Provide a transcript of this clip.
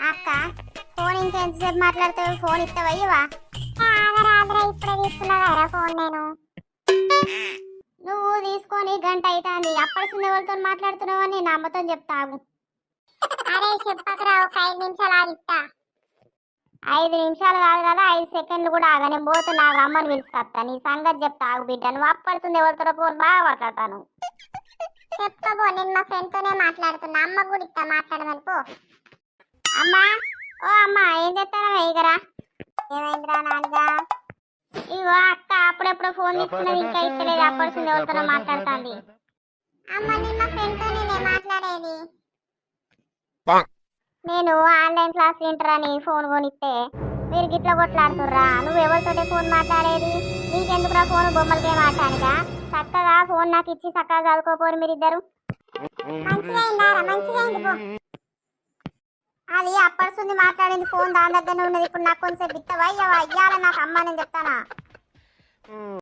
అక్క ఫోన్ ఇంకెంతసేపు మాట్లాడుతావు? ఫోన్ ఇస్తావా ఇవ్వవా ఆగరా ఆగరా ఇప్పుడే ఫోన్ నేను? నువ్వు తీసుకొని గంట అవుతుంది అప్పటి ఎవరితో మాట్లాడుతున్నావు అని నా అమ్మతో చెప్తావు అరే చెప్పకరా ఒక ఐదు నిమిషాలు ఆగిస్తా ఐదు నిమిషాలు కాదు కదా ఐదు సెకండ్లు కూడా ఆగా. నేను పోతే నాకు అమ్మని పిలుచుకొస్తా నీ సంగతి చెప్తా ఆగు బిడ్డ. నువ్వు అప్పడుతుంది ఎవరితో ఫోన్ బాగా మాట్లాడతాను చెప్పబో నేను మా ఫ్రెండ్ తోనే మాట్లాడుతున్నా. అమ్మ కూడా ఇస్తా మాట్లాడమని పో. అమ్మా ఓ అమ్మా ఏం చెప్తానో వేయగరా ఏమైందిరా నాన్నగా ఇగో అక్క అప్పుడెప్పుడు ఫోన్ తీసుకున్నది ఇంకా ఇస్తలేదు అప్పడుతుంది ఎవరితో మాట్లాడుతుంది అమ్మ నేను మా ఫ్రెండ్ తోనే మాట్లాడేది నేను ఆన్లైన్ క్లాస్ వింటరని ఫోన్ కొనిస్తే మీరు గిట్ల కొట్లాడుతుర్రా నువ్వు ఎవరితోటి ఫోన్ మాట్లాడేది నీకెందుకురా ఫోన్ బొమ్మలకే మాట్లాడగా చక్కగా ఫోన్ నాకు ఇచ్చి చక్కగా చదువుకోపోరు మీరిద్దరు మంచిగా మంచిగా అది అప్పడుస్తుంది మాట్లాడింది ఫోన్ దాని దగ్గర ఉన్నది. ఇప్పుడు నాకు కొంచెం బిత్తవా? ఇయ్యవా ఇయ్యాల నాకు అమ్మ నేను చెప్తానా?